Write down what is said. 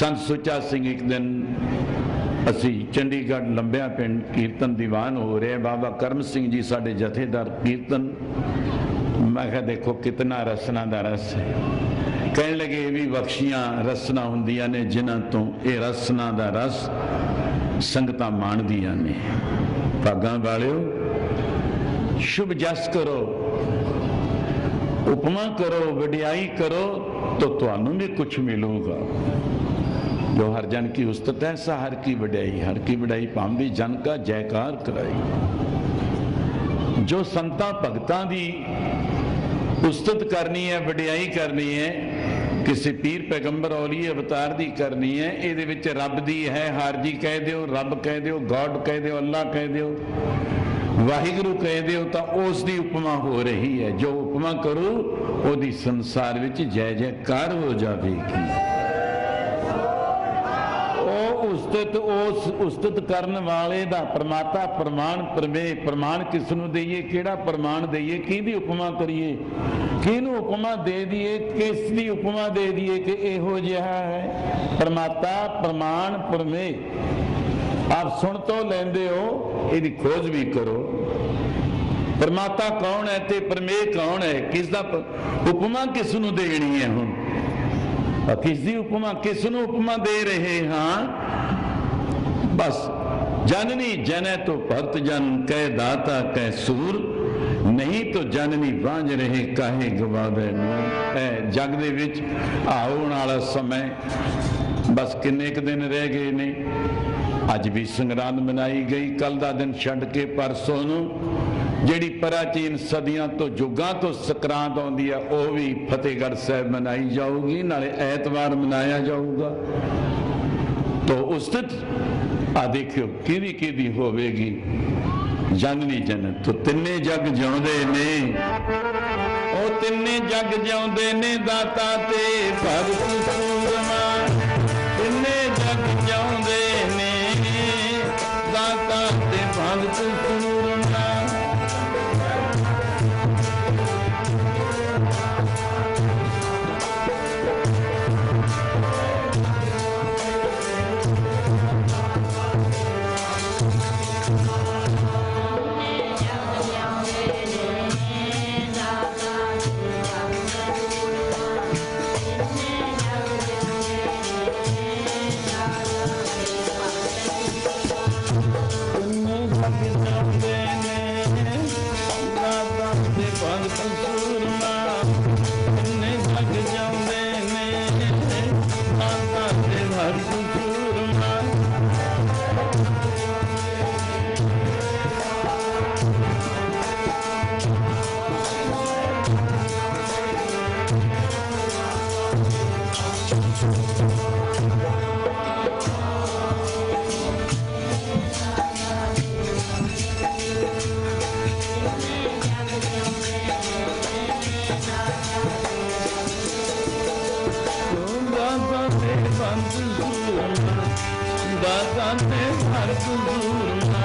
ਸੰਤ ਸੁੱਚਾ ਸਿੰਘ ਇੱਕ ਦਿਨ ਅਸੀਂ ਚੰਡੀਗੜ੍ਹ ਲੰਬਿਆ ਪਿੰਡ ਕੀਰਤਨ ਦੀਵਾਨ ਹੋ ਰਿਹਾ ਬਾਬਾ ਕਰਮ ਸਿੰਘ ਜੀ ਸਾਡੇ ਜਥੇਦਾਰ ਕੀਰਤਨ। ਮੈਂ ਕਿਹਾ, ਦੇਖੋ ਕਿਤਨਾ ਰਸਨਾ ਦਾ ਰਸ ਹੈ। ਕਹਿਣ ਲੱਗੇ, ਇਹ ਵੀ ਬਖਸ਼ੀਆਂ ਰਸਨਾ ਹੁੰਦੀਆਂ ਨੇ, ਜਿਨ੍ਹਾਂ ਤੋਂ ਇਹ ਰਸਨਾ ਦਾ ਰਸ ਸੰਗਤਾਂ ਮਾਣਦੀਆਂ ਨੇ। ਭਾਗਾਂ ਵਾਲਿਓ, ਸ਼ੁਭ ਜਸ ਕਰੋ। ਉਪਮਾ ਕਰੋ, ਵਡਿਆਈ ਕਰੋ, ਤਾਂ ਤੁਹਾਨੂੰ ਵੀ ਕੁਝ ਮਿਲੂਗਾ। ਜੋ ਹਰ ਜਨ ਕੀ ਉਸਤਤ ਹੈ, ਸਾ ਹਰ ਕੀ ਵਡਿਆਈ, ਹਰ ਕੀ ਵਡਿਆਈ ਪਾਉਂਦੀ ਜਨ ਕਾ ਜੈਕਾਰ ਕਰਾਈ। ਜੋ ਸੰਤਾਂ ਭਗਤਾਂ ਦੀ ਉਸਤਤ ਕਰਨੀ ਹੈ, ਵਡਿਆਈ ਕਰਨੀ ਹੈ, ਕਿਸੇ ਪੀਰ ਪੈਗੰਬਰ ਔਲੀ ਅਵਤਾਰ ਦੀ ਕਰਨੀ ਹੈ, ਇਹਦੇ ਵਿੱਚ ਰੱਬ ਦੀ ਹੈ ਹਰ ਜੀ ਕਹਿ ਦਿਓ, ਰੱਬ ਕਹਿ ਦਿਓ, ਗੋਡ ਕਹਿ ਦਿਓ, ਅੱਲਾ ਕਹਿ ਦਿਓ, ਵਾਹਿਗੁਰੂ ਕਹਿ ਦਿਓ, ਤਾਂ ਉਸ ਦੀ ਉਪਮਾ ਹੋ ਰਹੀ ਹੈ। ਜੋ ਉਪਮਾ ਕਰੋ, ਉਹਦੀ ਸੰਸਾਰ ਵਿੱਚ ਜੈ ਜੈਕਾਰ ਹੋ ਜਾਵੇਗੀ। ਉਸਤਤ, ਉਸ ਉਸਤਤ ਕਰਨ ਵਾਲੇ ਦਾ ਪ੍ਰਮਾਤਾ, ਪ੍ਰਮਾਣ ਪਰਮੇ, ਪ੍ਰਮਾਣ ਕਿਸ ਨੂੰ ਦਈਏ, ਕਿਹੜਾ ਪ੍ਰਮਾਣ ਦਈਏ, ਕਿਹਦੀ ਉਪਮਾ ਕਰੀਏ? ਕਿਹਨੂੰ ਉਪਮਾ ਦੇ ਦਈਏ, ਕਿਸ ਦੀ ਉਪਮਾ ਦੇ ਦਈਏ ਕਿ ਇਹੋ ਜਿਹਾ ਹੈ? ਪ੍ਰਮਾਤਾ, ਪ੍ਰਮਾਣ ਪਰਮੇ। ਆਪ ਸੁਣ ਤੋਂ ਲੈਂਦੇ ਹੋ, ਇਹਦੀ ਖੋਜ ਵੀ ਕਰੋ। ਪਰਮਾਤਾ ਕੌਣ ਹੈ ਤੇ ਪਰਮੇ ਕੌਣ ਹੈ? ਕਿਸ ਦਾ ਉਪਮਾ ਕਿਸ ਨੂੰ ਦੇਣੀ ਹੈ ਹੁਣ? ਕਿਸ ਦੀ ਉਪਮਾ ਕਿਸ ਨੂੰ ਉਪਮਾ ਦੇ ਰਹੇ ਹਾਂ? ਬਸ, ਜਨਨੀ ਜਨੈ ਤੋ ਭਗਤ ਜਨ ਕਹਿ ਦਾਤਾ ਕਹਿ ਸੂਰ। ਨਹੀਂ ਤੋ ਜਨਨੀ ਵਾਂਝ ਰਹੇ, ਕਾਹੇ ਗਵਾਵੇ ਨੂੰ ਇਹ ਜਗ ਦੇ ਵਿੱਚ ਆਉਣ ਵਾਲਾ ਸਮੇਂ। ਬਸ ਕਿੰਨੇ ਕੁ ਦਿਨ ਰਹਿ ਗਏ ਨੇ? ਅੱਜ ਵੀ ਸੰਗਰਾਂਦ ਮਨਾਈ ਗਈ। ਕੱਲ ਦਾ ਦਿਨ ਛੱਡ ਕੇ ਪਰਸੋਂ ਨੂੰ ਜਿਹੜੀ ਪ੍ਰਾਚੀਨ ਸਦੀਆਂ ਤੋਂ ਯੁੱਗਾਂ ਤੋਂ ਸਕਰਾਂਤ ਆਉਂਦੀ ਆ, ਉਹ ਵੀ ਫਤਿਹਗੜ੍ਹ ਸਾਹਿਬ ਮਨਾਈ ਜਾਊਗੀ, ਨਾਲੇ ਐਤਵਾਰ ਮਨਾਇਆ ਜਾਊਗਾ। ਤੋ ਉਸਤਤ ਆ ਦੇਖਿਓ, ਕਿਹਦੀ ਕਿਹਦੀ ਹੋਵੇਗੀ? ਜਨਨੀ ਜਨਤ, ਤੋਂ ਤਿੰਨੇ ਜਗ ਜਿਉਂਦੇ ਨੇ। ਉਹ ਤਿੰਨੇ ਜਗ ਜਿਉਂਦੇ ਨੇ ਦਾਤਾ ਤੇ ਭਗਤ ਸੂਰਮਾ ਦਾਤਾ ਤੇ ਭਗਤ ਸੂਰਮਾ